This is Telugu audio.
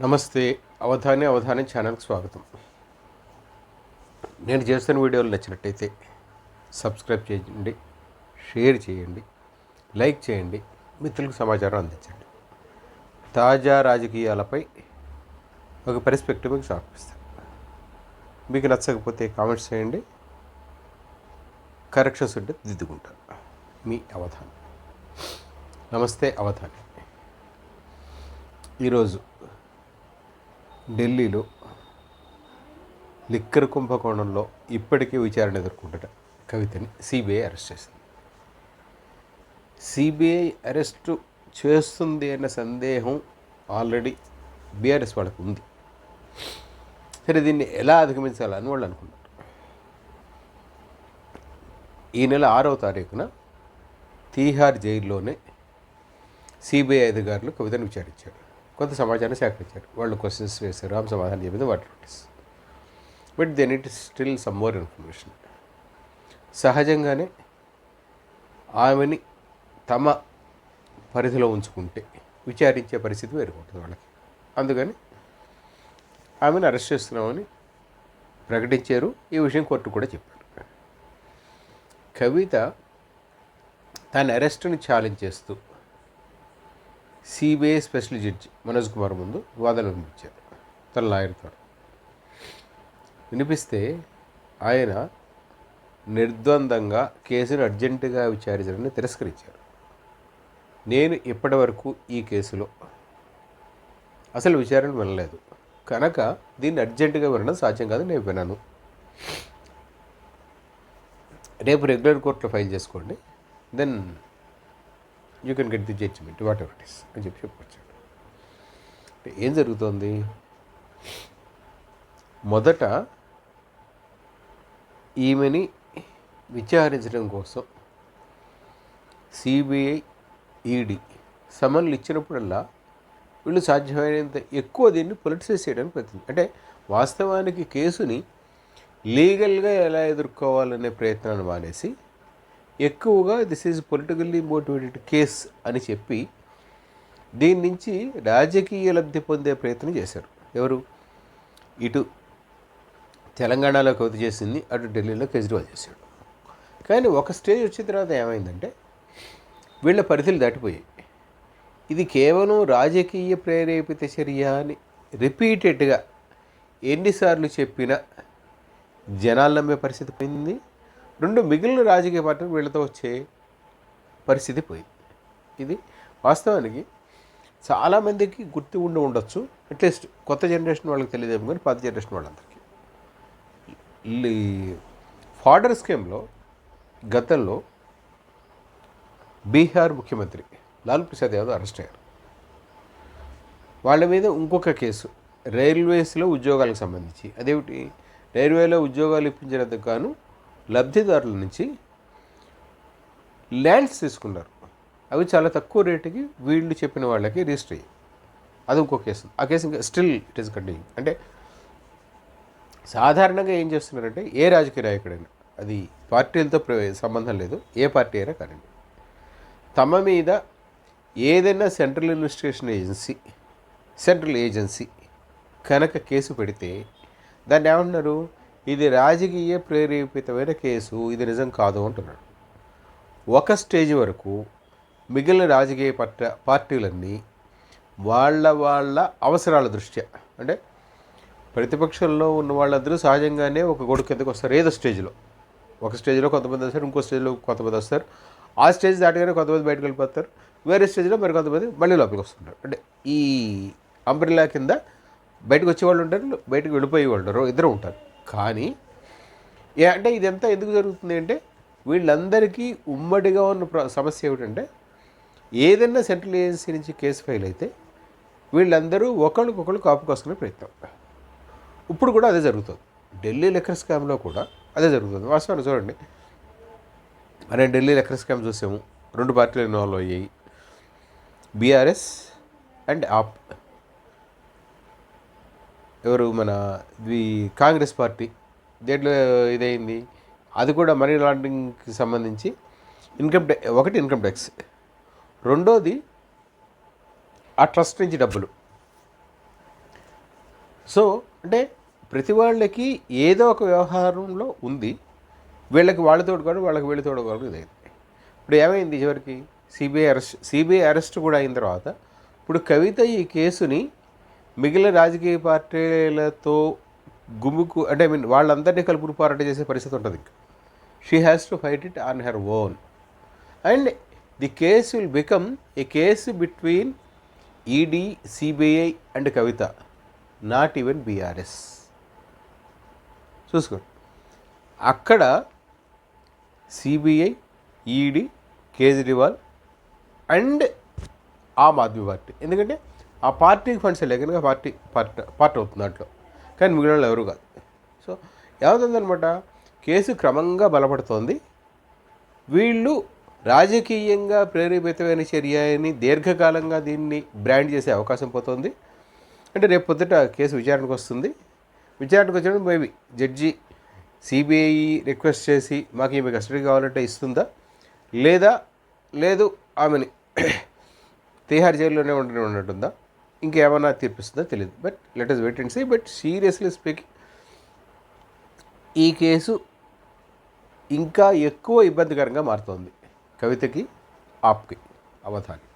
నమస్తే. అవధాని అవధాని ఛానల్కి స్వాగతం. నేను చేస్తున్న వీడియోలు నచ్చినట్టయితే సబ్స్క్రైబ్ చేయండి షేర్ చేయండి లైక్ చేయండి మిత్రులకు సమాచారం అందించండి. తాజా రాజకీయాలపై ఒక పెర్స్పెక్టివ్ మీకు సమర్పిస్తాను. మీకు నచ్చకపోతే కామెంట్స్ చేయండి. కరెక్షన్స్ ఉంటే దిద్దుకుంటాను. మీ అవధానం. నమస్తే అవధాని. ఈరోజు ఢిల్లీలో లిక్కర్ కుంభకోణంలో ఇప్పటికీ విచారణ ఎదుర్కొంటున్న కవితని సిబిఐ అరెస్ట్ చేసింది. సిబిఐ అరెస్టు చేస్తుంది అన్న సందేహం ఆల్రెడీ బీఆర్ఎస్ వాళ్ళకు ఉంది. సరే దీన్ని ఎలా అధిగమించాలని వాళ్ళు అనుకున్నారు? ఈ నెల ఆరవ తారీఖున తీహార్ జైల్లోనే సిబిఐ అధికారులు కవితను విచారించారు. కొంత సమాచారం సేకరించారు. వాళ్ళు క్వశ్చన్స్ వేశారు. ఆమె సమాధానం చెప్పింది water notice but then it still some more information సహజంగానే ఆమెని తమ పరిధిలో ఉంచుకుంటే విచారించే పరిస్థితి వేరుకుంటుంది వాళ్ళకి. అందుకని ఆమెను అరెస్ట్ చేస్తున్నామని ప్రకటించారు. ఈ విషయం కోర్టు కూడా చెప్పారు. కవిత తన అరెస్ట్ని ఛాలెంజ్ చేస్తూ CBI special judge Manoj Kumar ముందు వాదనలు వినిపించారు తన లాయర్ ద్వారా. వినిపిస్తే ఆయన నిర్ద్వందంగా కేసును అర్జెంటుగా విచారించడాన్ని తిరస్కరించారు. నేను ఇప్పటి వరకు ఈ కేసులో అసలు విచారణ వినలేదు. కనుక దీన్ని అర్జెంటుగా వినడం సాధ్యం కాదు నేను వినను. రేపు రెగ్యులర్ కోర్టులో ఫైల్ చేసుకోండి. Then you can get the judgement whatever it is అని చెప్పి చెప్పుకొచ్చాడు. అంటే ఏం జరుగుతోంది? మొదట ఈమెని విచారించడం కోసం సిబిఐ ఈడీ సమన్లు ఇచ్చినప్పుడల్లా వీళ్ళు సాధ్యమైనంత ఎక్కువ దీన్ని పొలిటిసైజ్ చేయడానికి ప్రయత్నం అంటే వాస్తవానికి కేసుని లీగల్గా ఎలా ఎదుర్కోవాలనే ప్రయత్నాన్ని మానేసి ఎక్కువగా this is politically motivated case అని చెప్పి దీని నుంచి రాజకీయ లబ్ధి పొందే ప్రయత్నం చేశారు. ఎవరు? ఇటు తెలంగాణలో కవిత చేసింది అటు ఢిల్లీలో కేజ్రీవాల్ చేశాడు. కానీ ఒక స్టేజ్ వచ్చిన తర్వాత ఏమైందంటే వీళ్ళ పరిధులు దాటిపోయాయి. ఇది కేవలం రాజకీయ ప్రేరేపిత చర్య అని రిపీటెడ్గా ఎన్నిసార్లు చెప్పినా జనాలు నమ్మే పరిస్థితి పోయింది. రెండు మిగిలిన రాజకీయ పార్టీలు వీళ్ళతో వచ్చే పరిస్థితి పోయింది. ఇది వాస్తవానికి చాలామందికి గుర్తు ఉండి ఉండొచ్చు. అట్లీస్ట్ కొత్త జనరేషన్ వాళ్ళకి తెలియదేమో కానీ పాత జనరేషన్ వాళ్ళందరికీ. ఈ ఫాడర్ స్కీమ్లో గతంలో బీహార్ ముఖ్యమంత్రి లాలూ ప్రసాద్ యాదవ్ అరెస్ట్ అయ్యారు. వాళ్ళ మీద ఇంకొక కేసు రైల్వేస్లో ఉద్యోగాలకు సంబంధించి. అదేమిటి? రైల్వేలో ఉద్యోగాలు ఇప్పించినందుకు గాను లబ్ధిదారుల నుంచి ల్యాండ్స్ తీసుకున్నారు. అవి చాలా తక్కువ రేటుకి వీళ్ళు చెప్పిన వాళ్ళకి రిజిస్టర్ అయ్యాయి. అది ఇంకో కేసు. ఆ కేసు ఇంకా స్టిల్ ఇట్ ఈస్ కంటిన్యూ. అంటే సాధారణంగా ఏం చేస్తున్నారంటే ఏ రాజకీయ నాయకుడైనా అది పార్టీలతో ప్ర- సంబంధం లేదు ఏ పార్టీ అయినా కానీ తమ మీద ఏదైనా central investigation agency central agency కనుక కేసు పెడితే దాన్ని ఏమంటున్నారు? ఇది రాజకీయ ప్రేరేపితమైన కేసు ఇది నిజం కాదు అంటున్నాడు. ఒక స్టేజ్ వరకు మిగిలిన రాజకీయ పట్ట పార్టీలన్నీ వాళ్ళ వాళ్ళ అవసరాల దృష్ట్యా? అంటే ప్రతిపక్షంలో ఉన్న వాళ్ళందరూ సహజంగానే ఒక గొడుగు కిందకు వస్తారు ఏదో స్టేజ్లో. ఒక స్టేజ్లో కొంతమంది వస్తారు ఇంకో స్టేజ్లో కొంతమంది వస్తారు. ఆ స్టేజ్ దాటగానే కొంతమంది బయటకు వెళ్ళిపోతారు. వేరే స్టేజ్లో మరి కొంతమంది మళ్ళీ లోపలికి వస్తుంటారు. అంటే ఈ అంబ్రిల్లా కింద బయటకు వచ్చేవాళ్ళు ఉంటారు బయటకు వెళ్ళిపోయే వాళ్ళు ఉంటారు ఇద్దరు ఉంటారు. కానీ ఏ అంటే ఇదంతా ఎందుకు జరుగుతుంది అంటే వీళ్ళందరికీ ఉమ్మడిగా ఉన్న సమస్య ఏమిటంటే ఏదైనా సెంట్రల్ ఏజెన్సీ నుంచి కేసు ఫైల్ అయితే వీళ్ళందరూ ఒకళ్ళకొకళ్ళు కాపుకొసుకునే ప్రయత్నం. ఇప్పుడు కూడా అదే జరుగుతుంది. ఢిల్లీ లెక్కర్ స్కామ్లో కూడా అదే జరుగుతుంది. వాస్తవాన్ని చూడండి. మనం ఢిల్లీ లెక్కర్ స్కామ్ చూసాము. రెండు పార్టీలు ఇన్వాల్వ్ అయ్యాయి. బీఆర్ఎస్ అండ్ ఆప్ ఎవరు మన ది కాంగ్రెస్ పార్టీ దేంట్లో ఇదైంది అది కూడా మనీ లాండరింగ్కి సంబంధించి ఇన్కమ్ ట్యాక్స్ ఒకటి ఇన్కమ్ ట్యాక్స్. రెండోది ఆ ట్రస్ట్ నుంచి డబ్బులు. సో అంటే ప్రతి వాళ్ళకి ఏదో ఒక వ్యవహారంలో ఉంది. వీళ్ళకి వాళ్ళతోటి కూడా వాళ్ళకి వీళ్ళతోటి కూడా ఇదైంది. ఇప్పుడు ఏమైంది చివరికి? సిబిఐ అరెస్ట్ సిబిఐ అరెస్ట్ కూడా అయిన తర్వాత ఇప్పుడు కవిత ఈ కేసుని మిగిలిన రాజకీయ పార్టీలతో గుమ్ముకు అంటే ఐ మీన్ వాళ్ళందరినీ కలుపుకు పోరాటం చేసే పరిస్థితి ఉంటుంది. ఇంకా she has to fight it on her own and the case will become a case between ED CBI and Kavitha not even BRS చూసుకోండి అక్కడ CBI ED Kejriwal and Aam Aadmi party ఎందుకంటే ఆ పార్టీకి ఫండ్స్ వెళ్ళాయి కనుక పార్టీ పార్ట్ పార్ట్ అవుతుంది దాంట్లో. కానీ మిగిలిన వాళ్ళు ఎవరు కాదు. సో ఏమవుతుందనమాట కేసు క్రమంగా బలపడుతోంది. వీళ్ళు రాజకీయంగా ప్రేరేపితమైన చర్య అని దీర్ఘకాలంగా దీన్ని బ్రాండ్ చేసే అవకాశం పోతుంది. అంటే రేపు పొద్దుట కేసు విచారణకు వస్తుంది. విచారణకు వచ్చినప్పుడు మేబీ జడ్జి సిబిఐ రిక్వెస్ట్ చేసి మాకు ఈమె కస్టడీ కావాలంటే ఇస్తుందా? లేదా లేదు ఆమెని తీహార్ జైల్లోనే ఉండని ఉన్నట్టుందా ఇంకేమైనా తీర్పిస్తుందో తెలియదు but let us wait and see but seriously speaking ఈ కేసు ఇంకా ఎక్కువ ఇబ్బందికరంగా మారుతోంది. కవితకి ఆప్కి అవధాని